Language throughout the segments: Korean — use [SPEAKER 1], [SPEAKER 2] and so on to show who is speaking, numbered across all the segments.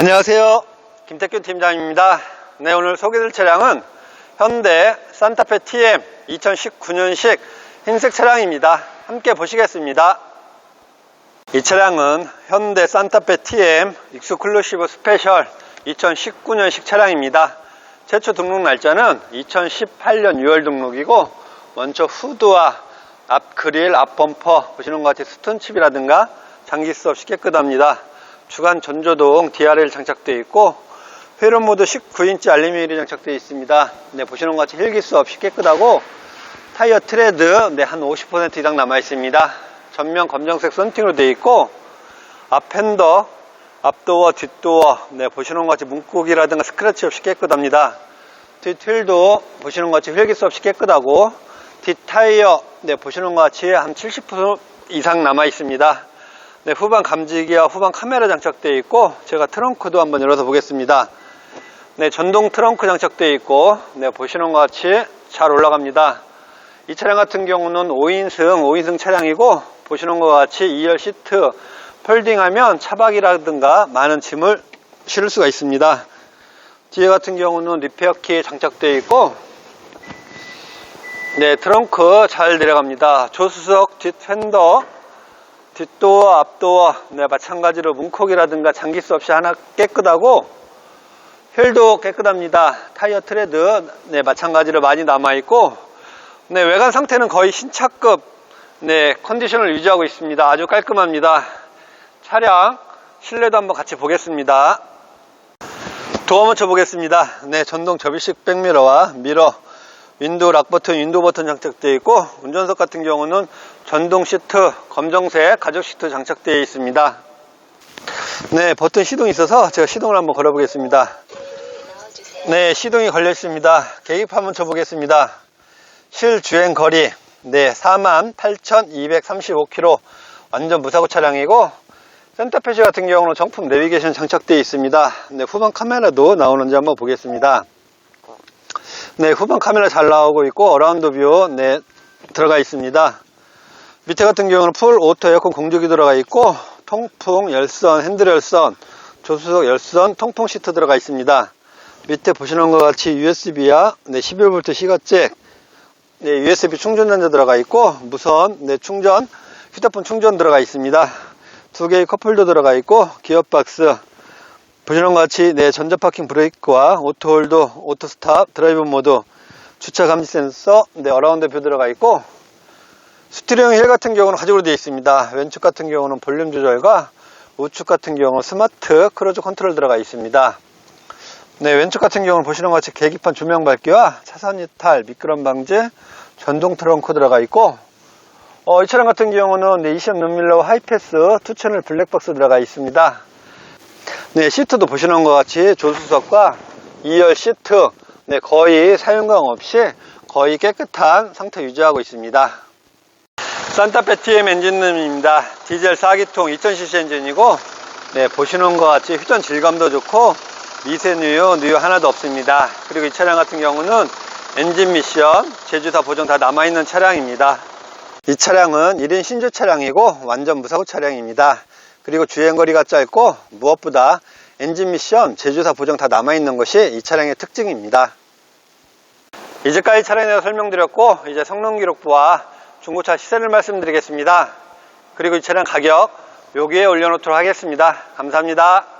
[SPEAKER 1] 안녕하세요. 김태균 팀장입니다. 네, 오늘 소개될 차량은 현대 산타페 TM 2019년식 흰색 차량입니다. 함께 보시겠습니다. 이 차량은 현대 산타페 TM 익스클루시브 스페셜 2019년식 차량입니다. 최초 등록 날짜는 2018년 6월 등록이고 먼저 후드와 앞 그릴, 앞 범퍼 보시는 것 같이 스톤칩이라든가 장기 수 없이 깨끗합니다. 주간 전조등 DRL 장착되어 있고 회로 모드 19인치 알루미늄이 장착되어 있습니다. 네, 보시는 것 같이 힐기수 없이 깨끗하고 타이어 트레드 네, 한 50% 이상 남아 있습니다. 전면 검정색 썬팅으로 되어 있고 앞 핸더, 앞도어, 뒷도어 네, 보시는 것 같이 문콕이라든가 스크래치 없이 깨끗합니다. 뒷휠도 보시는 것 같이 휠기수 없이 깨끗하고 뒷타이어 네, 보시는 것 같이 한 70% 이상 남아 있습니다. 네, 후방 감지기와 후방 카메라 장착되어 있고 제가 트렁크도 한번 열어서 보겠습니다. 네, 전동 트렁크 장착되어 있고 네, 보시는 것 같이 잘 올라갑니다. 이 차량 같은 경우는 5인승, 5인승 차량이고 보시는 것 같이 2열 시트 폴딩하면 차박이라든가 많은 짐을 실을 수가 있습니다. 뒤에 같은 경우는 리페어 키 장착되어 있고 네, 트렁크 잘 내려갑니다. 조수석 뒷 팬더 뒷도어, 앞도어, 네, 마찬가지로 문콕이라든가 장기 수 없이 하나 깨끗하고 휠도 깨끗합니다. 타이어 트레드, 네, 마찬가지로 많이 남아있고, 네, 외관 상태는 거의 신차급, 네, 컨디션을 유지하고 있습니다. 아주 깔끔합니다. 차량, 실내도 한번 같이 보겠습니다. 도어 먼저 보겠습니다. 네, 전동 접이식 백미러와 미러, 윈도우 락 버튼, 윈도우 버튼 장착되어 있고 운전석 같은 경우는 전동 시트, 검정색 가죽 시트 장착되어 있습니다. 네, 버튼 시동이 있어서 제가 시동을 한번 걸어 보겠습니다. 네, 시동이 걸려 있습니다. 계기판 한번 쳐 보겠습니다. 실주행 거리 네, 48,235km 완전 무사고 차량이고 센터페시 같은 경우는 정품 내비게이션 장착되어 있습니다. 네, 후방 카메라도 나오는지 한번 보겠습니다. 네, 후방 카메라 잘 나오고 있고 어라운드 뷰 네, 들어가 있습니다. 밑에 같은 경우는 풀 오토 에어컨 공조기 들어가 있고 통풍 열선, 핸들 열선, 조수석 열선, 통풍 시트 들어가 있습니다. 밑에 보시는 것 같이 USB와 네, 11V 시가잭, 네, USB 충전전자 들어가 있고 무선 네, 충전, 휴대폰 충전 들어가 있습니다. 두 개의 컵홀더 들어가 있고 기어박스, 보시는 것 같이 네, 전자 파킹 브레이크와 오토홀드, 오토스탑, 드라이브 모드, 주차 감지 센서, 네, 어라운드 뷰 들어가 있고 스티리오 휠 같은 경우는 가죽으로 되어 있습니다. 왼쪽 같은 경우는 볼륨 조절과 우측 같은 경우는 스마트 크루즈 컨트롤 들어가 있습니다. 네, 왼쪽 같은 경우는 보시는 것 같이 계기판 조명 밝기와 차선 이탈, 미끄럼 방지, 전동 트렁크 들어가 있고 어, 이 차량 같은 경우는 네, 20 룸밀러 하이패스 투 채널 블랙박스 들어가 있습니다. 네, 시트도 보시는 것 같이 조수석과 2열 시트 네, 거의 사용감 없이 거의 깨끗한 상태 유지하고 있습니다. 산타페 TM 엔진룸입니다. 디젤 4기통 2000cc 엔진이고 네, 보시는 것 같이 휴전 질감도 좋고 미세 누유, 누유 하나도 없습니다. 그리고 이 차량 같은 경우는 엔진 미션, 제주사 보정 다 남아있는 차량입니다. 이 차량은 1인 신주 차량이고 완전 무사고 차량입니다. 그리고 주행거리가 짧고 무엇보다 엔진 미션, 제주사 보정 다 남아있는 것이 이 차량의 특징입니다. 이제까지 차량에 대해서 설명드렸고 이제 성능 기록부와 중고차 시세를 말씀드리겠습니다. 그리고 이 차량 가격 여기에 올려놓도록 하겠습니다. 감사합니다.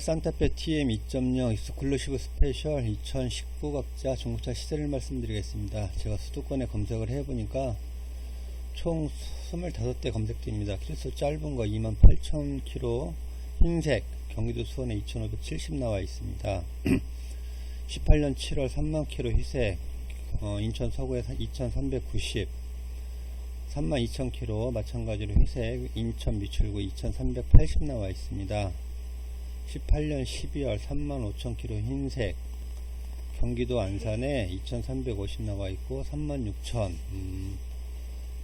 [SPEAKER 1] 산타페 TM 2.0 익스클루시브 스페셜 2019 각자 중고차 시세를 말씀드리겠습니다. 제가 수도권에 검색을 해보니까 총 25대 검색대입니다. 키로수 짧은 거 28,000km 흰색 경기도 수원에 2,570 나와 있습니다. 18년 7월 3만 km 희색 어, 인천 서구에 2,390 32,000km 마찬가지로 회색 인천 미출구 2,380 나와 있습니다. 18년 12월 35,000km 흰색 경기도 안산에 2,350 나와 있고 36,000 음,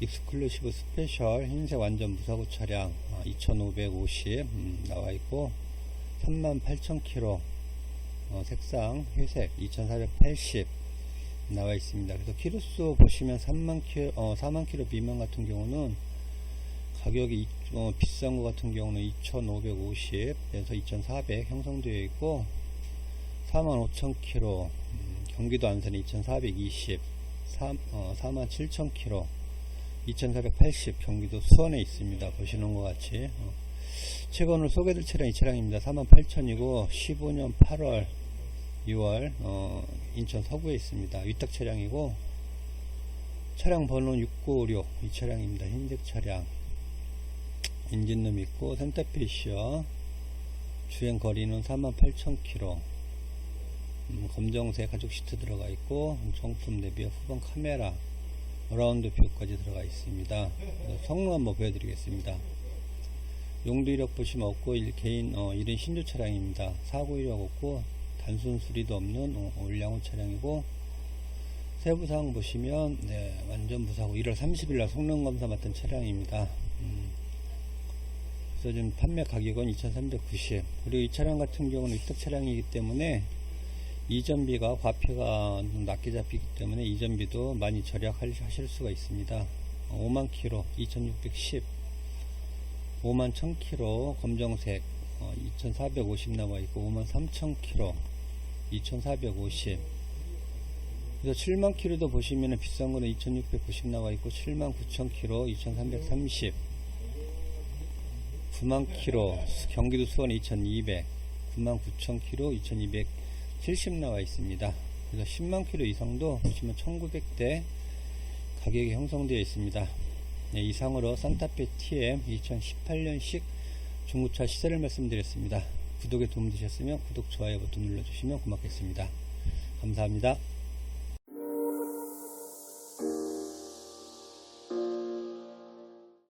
[SPEAKER 1] 익스클루시브 스페셜 흰색 완전 무사고 차량 2,550 음, 나와 있고 38,000km 어, 색상 회색 2,480 나와 있습니다. 그래서 키로수 보시면 3만 킬로, 어, 4만 킬로 미만 같은 경우는 가격이 이- 어, 비싼 거 같은 경우는 2,550에서 2,400 형성되어 있고 4만 5천 킬로 음, 경기도 안산에 2,420 3, 어, 4만 7천 킬로 2,480 경기도 수원에 있습니다. 보시는 것 같이 어. 최근으로 소개될 차량 이 차량입니다. 4만 8천이고 15년 8월 6월 어, 인천 서구에 있습니다. 위탁 차량이고 차량 번호는 6956 이 차량입니다. 흰색 차량 엔진룸 있고 센터페시어 주행 거리는 48,000km 음, 검정색 가죽 시트 들어가 있고 정품 내비와 후방 카메라 어라운드 뷰까지 들어가 있습니다. 성능 한번 보여드리겠습니다. 용도 이력 보시면 없고 일, 개인 어, 1인 신조 차량입니다. 사고 이력 없고 단순 수리도 없는 어, 올량호 차량이고 세부사항 보시면 네, 완전 무사고 1월 30일 날 성능 검사 맡은 차량입니다. 음, 그래서 지금 판매 가격은 2,390 그리고 이 차량 같은 경우는 위탁 차량이기 때문에 이전비가 과표가 좀 낮게 잡히기 때문에 이전비도 많이 절약하실 수가 있습니다. 5만 킬로 2,610 5만 1000km 검정색 어, 2450 나와 있고 5만 3000km 2450 그래서 7만 킬로도 보시면은 비싼 거는 2690 나와 있고 7만 9000km 2330 9만 킬로 경기도 수원 2200 9만 9000km 2270 나와 있습니다. 그래서 10만 킬로 이상도 보시면 1900대 가격이 형성되어 있습니다. 네, 이상으로 산타페 TM 2018년식 중고차 시세를 말씀드렸습니다. 구독에 도움 되셨으면 구독, 좋아요 버튼 눌러주시면 고맙겠습니다. 감사합니다.